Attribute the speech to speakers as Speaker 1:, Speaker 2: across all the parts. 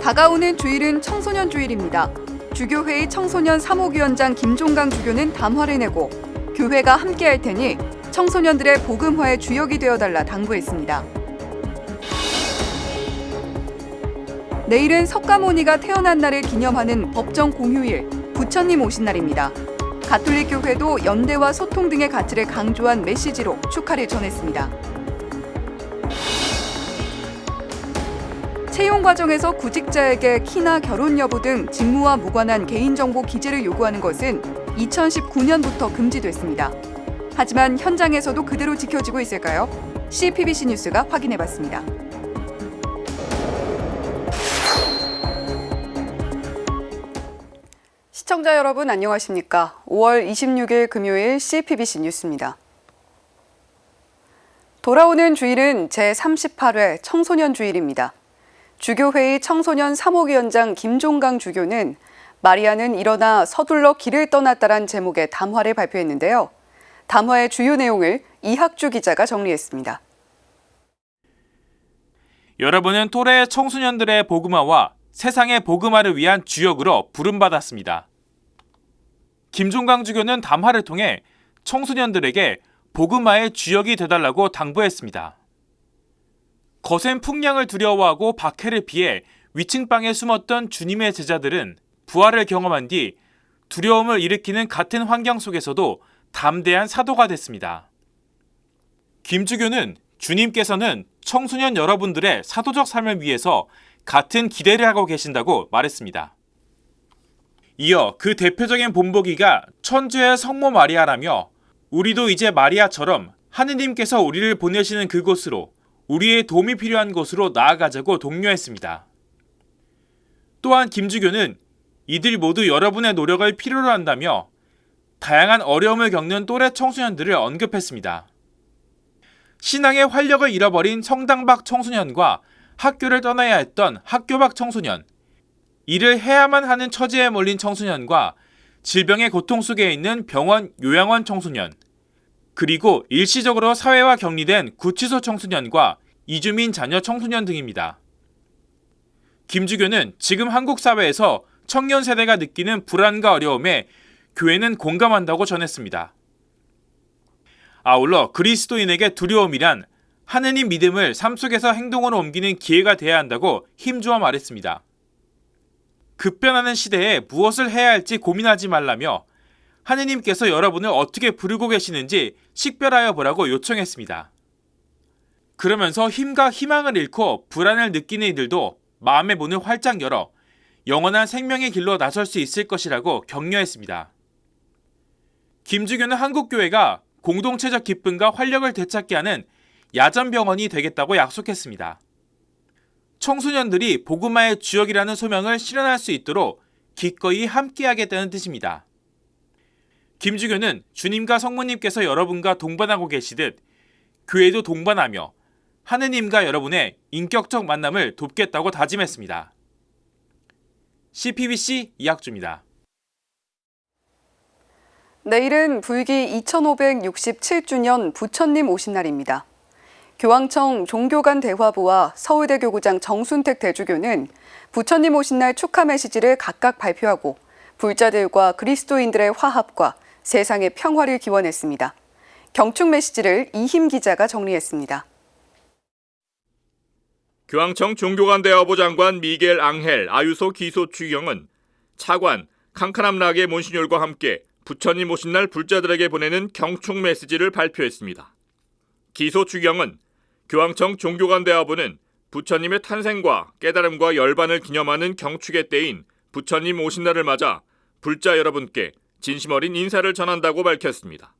Speaker 1: 다가오는 주일은 청소년 주일입니다. 주교회의 청소년 사목위원장 김종강 주교는 담화를 내고 교회가 함께할 테니 청소년들의 복음화의 주역이 되어달라 당부했습니다. 내일은 석가모니가 태어난 날을 기념하는 법정 공휴일, 부처님 오신 날입니다. 가톨릭 교회도 연대와 소통 등의 가치를 강조한 메시지로 축하를 전했습니다. 채용 과정에서 구직자에게 키나 결혼 여부 등 직무와 무관한 개인정보 기재를 요구하는 것은 2019년부터 금지됐습니다. 하지만 현장에서도 그대로 지켜지고 있을까요? CPBC 뉴스가 확인해봤습니다. 시청자 여러분 안녕하십니까? 5월 26일 금요일 CPBC 뉴스입니다. 돌아오는 주일은 제38회 청소년 주일입니다. 주교회의 청소년 사목위원장 김종강 주교는 마리아는 일어나 서둘러 길을 떠났다란 제목의 담화를 발표했는데요. 담화의 주요 내용을 이학주 기자가 정리했습니다.
Speaker 2: 여러분은 또래 청소년들의 복음화와 세상의 복음화를 위한 주역으로 부름받았습니다. 김종강 주교는 담화를 통해 청소년들에게 복음화의 주역이 되달라고 당부했습니다. 거센 풍량을 두려워하고 박해를 피해 위층 방에 숨었던 주님의 제자들은 부활을 경험한 뒤 두려움을 일으키는 같은 환경 속에서도 담대한 사도가 됐습니다. 김주교는 주님께서는 청소년 여러분들의 사도적 삶을 위해서 같은 기대를 하고 계신다고 말했습니다. 이어 그 대표적인 본보기가 천주의 성모 마리아라며 우리도 이제 마리아처럼 하느님께서 우리를 보내시는 그곳으로 우리의 도움이 필요한 곳으로 나아가자고 독려했습니다. 또한 김주교는 이들 모두 여러분의 노력을 필요로 한다며 다양한 어려움을 겪는 또래 청소년들을 언급했습니다. 신앙의 활력을 잃어버린 성당 밖 청소년과 학교를 떠나야 했던 학교 밖 청소년, 일을 해야만 하는 처지에 몰린 청소년과 질병의 고통 속에 있는 병원 요양원 청소년, 그리고 일시적으로 사회와 격리된 구치소 청소년과 이주민 자녀 청소년 등입니다. 김주교는 지금 한국 사회에서 청년 세대가 느끼는 불안과 어려움에 교회는 공감한다고 전했습니다. 아울러 그리스도인에게 두려움이란 하느님 믿음을 삶 속에서 행동으로 옮기는 기회가 돼야 한다고 힘주어 말했습니다. 급변하는 시대에 무엇을 해야 할지 고민하지 말라며 하느님께서 여러분을 어떻게 부르고 계시는지 식별하여 보라고 요청했습니다. 그러면서 힘과 희망을 잃고 불안을 느끼는 이들도 마음의 문을 활짝 열어 영원한 생명의 길로 나설 수 있을 것이라고 격려했습니다. 김주교는 한국교회가 공동체적 기쁨과 활력을 되찾게 하는 야전병원이 되겠다고 약속했습니다. 청소년들이 복음화의 주역이라는 소명을 실현할 수 있도록 기꺼이 함께하겠다는 뜻입니다. 김주교는 주님과 성모님께서 여러분과 동반하고 계시듯 교회도 동반하며 하느님과 여러분의 인격적 만남을 돕겠다고 다짐했습니다. CPBC 이학주입니다.
Speaker 1: 내일은 불기 2567주년 부처님 오신 날입니다. 교황청 종교간 대화부와 서울대 교구장 정순택 대주교는 부처님 오신 날 축하 메시지를 각각 발표하고 불자들과 그리스도인들의 화합과 세상의 평화를 기원했습니다. 경축 메시지를 이힘 기자가 정리했습니다.
Speaker 3: 교황청 종교관 대화부 장관 미겔 앙헬 아유소 기소 추경은 차관 칸카남 라게 몬시뇰과 함께 부처님 오신 날 불자들에게 보내는 경축 메시지를 발표했습니다. 기소 추경은 교황청 종교관 대화부는 부처님의 탄생과 깨달음과 열반을 기념하는 경축의 때인 부처님 오신 날을 맞아 불자 여러분께 진심 어린 인사를 전한다고 밝혔습니다.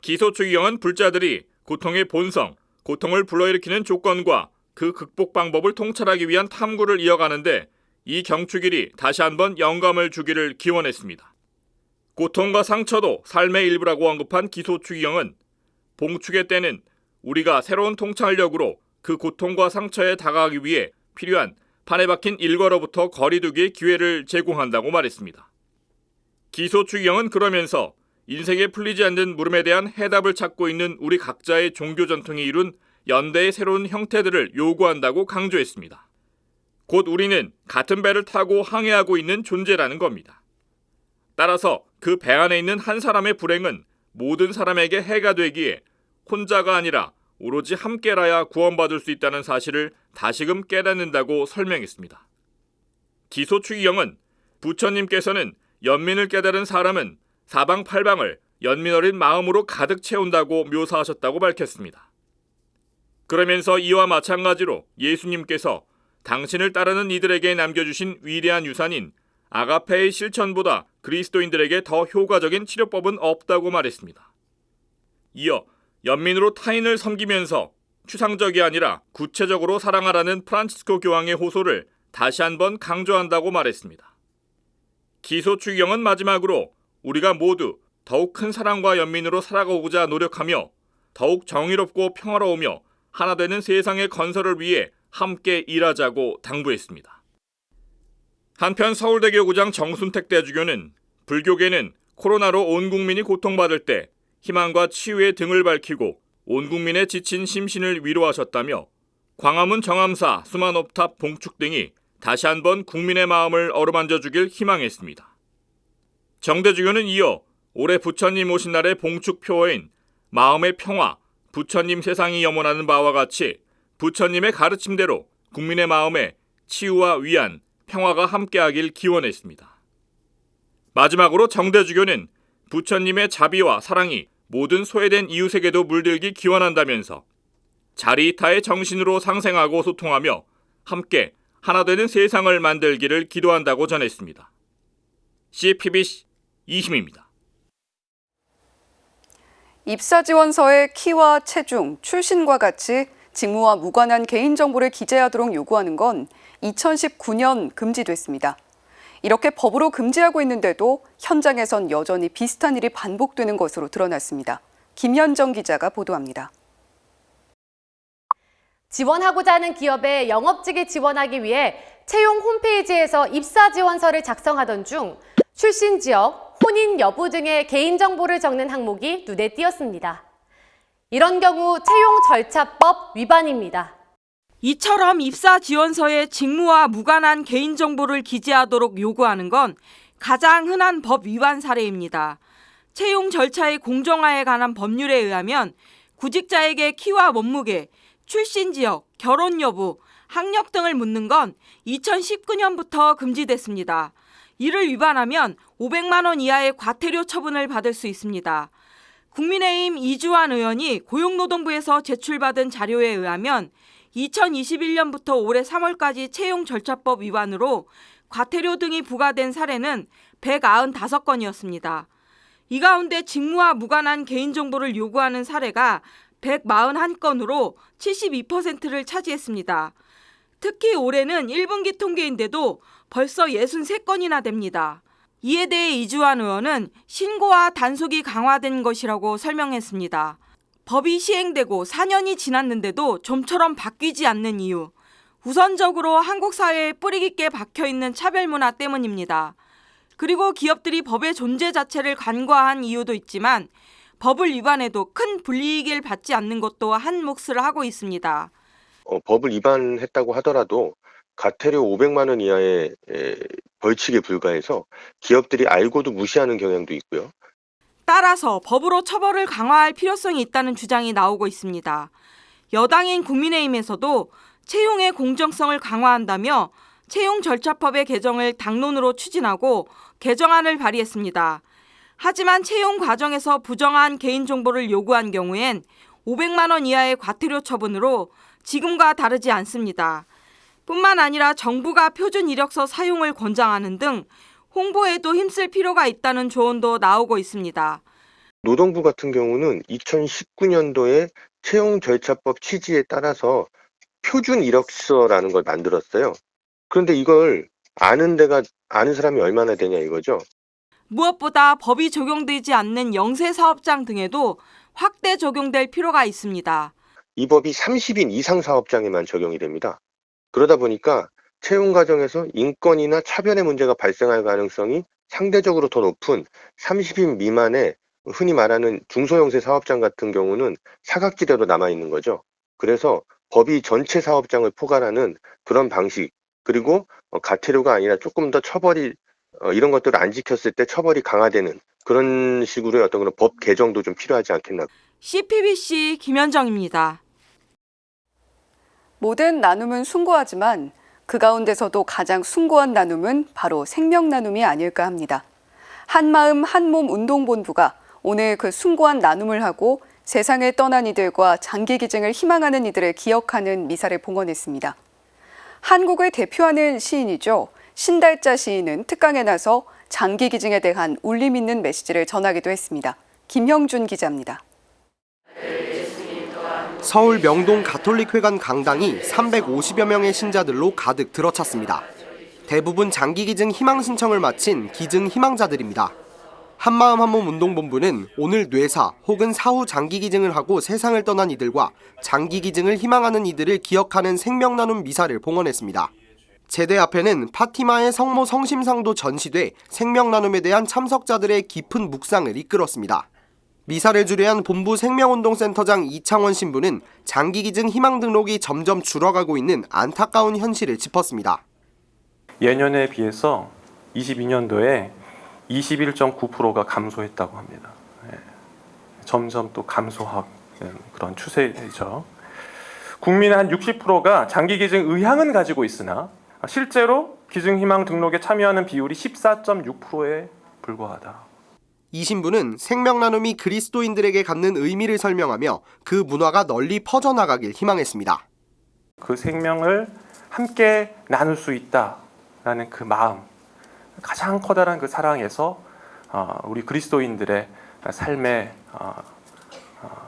Speaker 3: 기소 추경은 불자들이 고통의 본성, 고통을 불러일으키는 조건과 그 극복 방법을 통찰하기 위한 탐구를 이어가는데 이 경축일이 다시 한번 영감을 주기를 기원했습니다. 고통과 상처도 삶의 일부라고 언급한 기소 추기경은 봉축의 때는 우리가 새로운 통찰력으로 그 고통과 상처에 다가가기 위해 필요한 판에 박힌 일과로부터 거리두기의 기회를 제공한다고 말했습니다. 기소 추기경은 그러면서 인생에 풀리지 않는 물음에 대한 해답을 찾고 있는 우리 각자의 종교 전통이 이룬 연대의 새로운 형태들을 요구한다고 강조했습니다. 곧 우리는 같은 배를 타고 항해하고 있는 존재라는 겁니다. 따라서 그 배 안에 있는 한 사람의 불행은 모든 사람에게 해가 되기에 혼자가 아니라 오로지 함께라야 구원받을 수 있다는 사실을 다시금 깨닫는다고 설명했습니다. 기소 추기경은 부처님께서는 연민을 깨달은 사람은 사방팔방을 연민 어린 마음으로 가득 채운다고 묘사하셨다고 밝혔습니다. 그러면서 이와 마찬가지로 예수님께서 당신을 따르는 이들에게 남겨주신 위대한 유산인 아가페의 실천보다 그리스도인들에게 더 효과적인 치료법은 없다고 말했습니다. 이어 연민으로 타인을 섬기면서 추상적이 아니라 구체적으로 사랑하라는 프란치스코 교황의 호소를 다시 한번 강조한다고 말했습니다. 기소 추경은 마지막으로 우리가 모두 더욱 큰 사랑과 연민으로 살아가고자 노력하며 더욱 정의롭고 평화로우며 하나 되는 세상의 건설을 위해 함께 일하자고 당부했습니다. 한편 서울대교 구장 정순택 대주교는 불교계는 코로나로 온 국민이 고통받을 때 희망과 치유의 등을 밝히고 온 국민의 지친 심신을 위로하셨다며 광화문 정암사, 수만업탑 봉축 등이 다시 한번 국민의 마음을 어루만져 주길 희망했습니다. 정대주교는 이어 올해 부처님 오신 날의 봉축 표어인 마음의 평화, 부처님 세상이 염원하는 바와 같이 부처님의 가르침대로 국민의 마음에 치유와 위안, 평화가 함께하길 기원했습니다. 마지막으로 정대주교는 부처님의 자비와 사랑이 모든 소외된 이웃에게도 물들기 기원한다면서 자리이타의 정신으로 상생하고 소통하며 함께 하나 되는 세상을 만들기를 기도한다고 전했습니다. CPBC 이심입니다.
Speaker 1: 입사 지원서에 키와 체중, 출신과 같이 직무와 무관한 개인정보를 기재하도록 요구하는 건 2019년 금지됐습니다. 이렇게 법으로 금지하고 있는데도 현장에선 여전히 비슷한 일이 반복되는 것으로 드러났습니다. 김현정 기자가 보도합니다.
Speaker 4: 지원하고자 하는 기업에 영업직에 지원하기 위해 채용 홈페이지에서 입사 지원서를 작성하던 중 출신 지역, 혼인 여부 등의 개인정보를 적는 항목이 눈에 띄었습니다. 이런 경우 채용 절차법 위반입니다.
Speaker 5: 이처럼 입사 지원서에 직무와 무관한 개인정보를 기재하도록 요구하는 건 가장 흔한 법 위반 사례입니다. 채용 절차의 공정화에 관한 법률에 의하면 구직자에게 키와 몸무게, 출신 지역, 결혼 여부, 학력 등을 묻는 건 2019년부터 금지됐습니다. 이를 위반하면 500만 원 이하의 과태료 처분을 받을 수 있습니다. 국민의힘 이주환 의원이 고용노동부에서 제출받은 자료에 의하면 2021년부터 올해 3월까지 채용 절차법 위반으로 과태료 등이 부과된 사례는 195건이었습니다. 이 가운데 직무와 무관한 개인정보를 요구하는 사례가 141건으로 72%를 차지했습니다. 특히 올해는 1분기 통계인데도 벌써 63건이나 됩니다. 이에 대해 이주환 의원은 신고와 단속이 강화된 것이라고 설명했습니다. 법이 시행되고 4년이 지났는데도 좀처럼 바뀌지 않는 이유. 우선적으로 한국 사회에 뿌리 깊게 박혀 있는 차별 문화 때문입니다. 그리고 기업들이 법의 존재 자체를 간과한 이유도 있지만 법을 위반해도 큰 불이익을 받지 않는 것도 한 몫을 하고 있습니다.
Speaker 6: 어, 법을 위반했다고 하더라도 과태료 500만 원 이하의 에, 벌칙에 불과해서 기업들이 알고도 무시하는 경향도 있고요.
Speaker 5: 따라서 법으로 처벌을 강화할 필요성이 있다는 주장이 나오고 있습니다. 여당인 국민의힘에서도 채용의 공정성을 강화한다며 채용 절차법의 개정을 당론으로 추진하고 개정안을 발의했습니다. 하지만 채용 과정에서 부정한 개인정보를 요구한 경우엔 500만 원 이하의 과태료 처분으로 지금과 다르지 않습니다. 뿐만 아니라 정부가 표준 이력서 사용을 권장하는 등 홍보에도 힘쓸 필요가 있다는 조언도 나오고 있습니다.
Speaker 6: 노동부 같은 경우는 2019년도에 채용 절차법 취지에 따라서 표준 이력서라는 걸 만들었어요. 그런데 이걸 아는 데가 아는 사람이 얼마나 되냐 이거죠.
Speaker 5: 무엇보다 법이 적용되지 않는 영세 사업장 등에도 확대 적용될 필요가 있습니다.
Speaker 6: 이 법이 30인 이상 사업장에만 적용이 됩니다. 그러다 보니까 채용 과정에서 인권이나 차별의 문제가 발생할 가능성이 상대적으로 더 높은 30인 미만의 흔히 말하는 중소형세 사업장 같은 경우는 사각지대로 남아 있는 거죠. 그래서 법이 전체 사업장을 포괄하는 그런 방식, 그리고 어, 가태료가 아니라 조금 더 처벌이 어, 이런 것들을 안 지켰을 때 처벌이 강화되는 그런 식으로의 어떤 그런 법 개정도 좀 필요하지 않겠나.
Speaker 5: CPBC 김현정입니다.
Speaker 1: 모든 나눔은 숭고하지만 그 가운데서도 가장 숭고한 나눔은 바로 생명 나눔이 아닐까 합니다. 한마음 한몸 운동본부가 오늘 그 숭고한 나눔을 하고 세상을 떠난 이들과 장기 기증을 희망하는 이들을 기억하는 미사를 봉헌했습니다. 한국을 대표하는 시인이죠. 신달자 시인은 특강에 나서 장기 기증에 대한 울림 있는 메시지를 전하기도 했습니다. 김형준 기자입니다.
Speaker 7: 서울 명동 가톨릭회관 강당이 350여 명의 신자들로 가득 들어찼습니다. 대부분 장기 기증 희망 신청을 마친 기증 희망자들입니다. 한마음 한몸 운동본부는 오늘 뇌사 혹은 사후 장기 기증을 하고 세상을 떠난 이들과 장기 기증을 희망하는 이들을 기억하는 생명 나눔 미사를 봉헌했습니다. 제대 앞에는 파티마의 성모 성심상도 전시돼 생명 나눔에 대한 참석자들의 깊은 묵상을 이끌었습니다. 미사를 주례한 본부 생명운동센터장 이창원 신부는 장기 기증 희망 등록이 점점 줄어가고 있는 안타까운 현실을 짚었습니다.
Speaker 8: 예년에 비해서 22년도에 21.9%가 감소했다고 합니다. 예. 점점 또 감소하는 그런 추세죠. 국민의 한 60%가 장기 기증 의향은 가지고 있으나 실제로 기증 희망 등록에 참여하는 비율이 14.6%에 불과하다.
Speaker 7: 이 신부는 생명 나눔이 그리스도인들에게 갖는 의미를 설명하며 그 문화가 널리 퍼져나가길 희망했습니다.
Speaker 8: 그 생명을 함께 나눌 수 있다라는 그 마음, 가장 커다란 그 사랑에서 어, 우리 그리스도인들의 어, 어,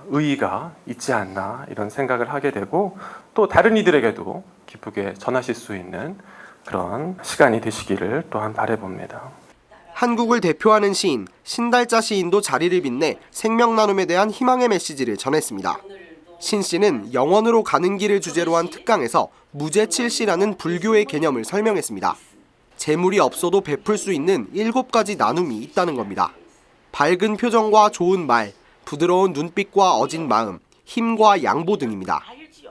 Speaker 8: 의의가 있지 않나 이런 생각을 하게 되고 또 다른 이들에게도 기쁘게 전하실 수 있는 그런 시간이 되시기를 또한 바래봅니다.
Speaker 7: 한국을 대표하는 시인 신달자 시인도 자리를 빛내 생명 나눔에 대한 희망의 메시지를 전했습니다. 신 씨는 영원으로 가는 길을 주제로 한 특강에서 무제칠시라는 불교의 개념을 설명했습니다. 재물이 없어도 베풀 수 있는 일곱 가지 나눔이 있다는 겁니다. 밝은 표정과 좋은 말, 부드러운 눈빛과 어진 마음, 힘과 양보 등입니다.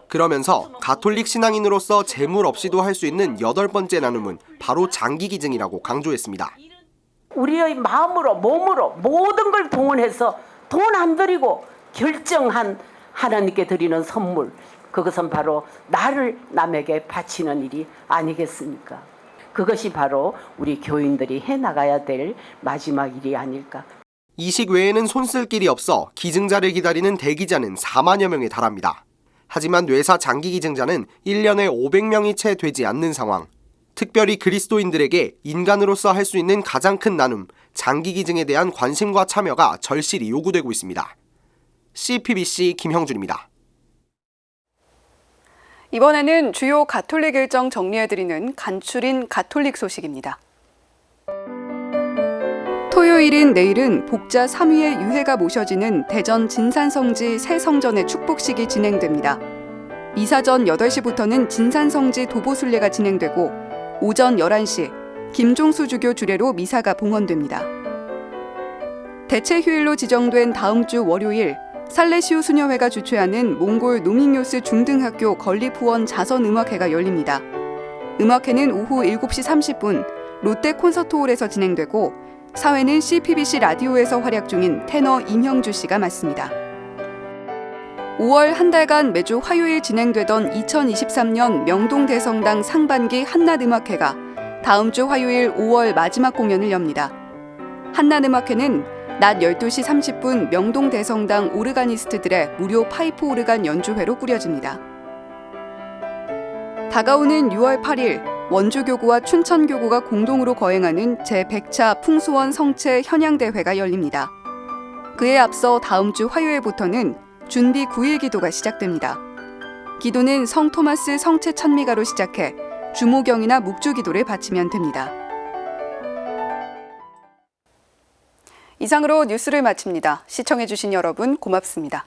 Speaker 7: 그러면서 가톨릭 신앙인으로서 재물 없이도 할 수 있는 여덟 번째 나눔은 바로 장기 기증이라고 강조했습니다.
Speaker 9: 우리의 마음으로 몸으로 모든 걸 동원해서 돈 안 들이고 결정한 하나님께 드리는 선물 그것은 바로 나를 남에게 바치는 일이 아니겠습니까? 그것이 바로 우리 교인들이 해 나가야 될 마지막 일이 아닐까.
Speaker 7: 이식 외에는 손쓸 길이 없어 기증자를 기다리는 대기자는 4만여 명에 달합니다. 하지만 뇌사 장기 기증자는 1년에 500명이 채 되지 않는 상황. 특별히 그리스도인들에게 인간으로서 할 수 있는 가장 큰 나눔, 장기 기증에 대한 관심과 참여가 절실히 요구되고 있습니다. CPBC 김형준입니다.
Speaker 1: 이번에는 주요 가톨릭 일정 정리해드리는 간추린 가톨릭 소식입니다. 토요일인 내일은 복자 3위의 유해가 모셔지는 대전 진산성지 새성전의 축복식이 진행됩니다. 이사 전 8시부터는 진산성지 도보순례가 진행되고 오전 11시 김종수 주교 주례로 미사가 봉헌됩니다. 대체 휴일로 지정된 다음 주 월요일 살레시우 수녀회가 주최하는 몽골 노밍요스 중등학교 건립후원 자선음악회가 열립니다. 음악회는 오후 7시 30분 롯데 콘서트홀에서 진행되고 사회는 CPBC 라디오에서 활약 중인 테너 임형주 씨가 맡습니다. 5월 한 달간 매주 화요일 진행되던 2023년 명동 대성당 상반기 한낮음악회가 다음 주 화요일 5월 마지막 공연을 엽니다. 한낮음악회는 낮 12시 30분 명동 대성당 오르가니스트들의 무료 파이프 오르간 연주회로 꾸려집니다. 다가오는 6월 8일 원주교구와 춘천교구가 공동으로 거행하는 제100차 풍수원 성체 현양대회가 열립니다. 그에 앞서 다음 주 화요일부터는 준비 9일 기도가 시작됩니다. 기도는 성 토마스 성체 천미가로 시작해 주모경이나 묵주 기도를 바치면 됩니다. 이상으로 뉴스를 마칩니다. 시청해주신 여러분 고맙습니다.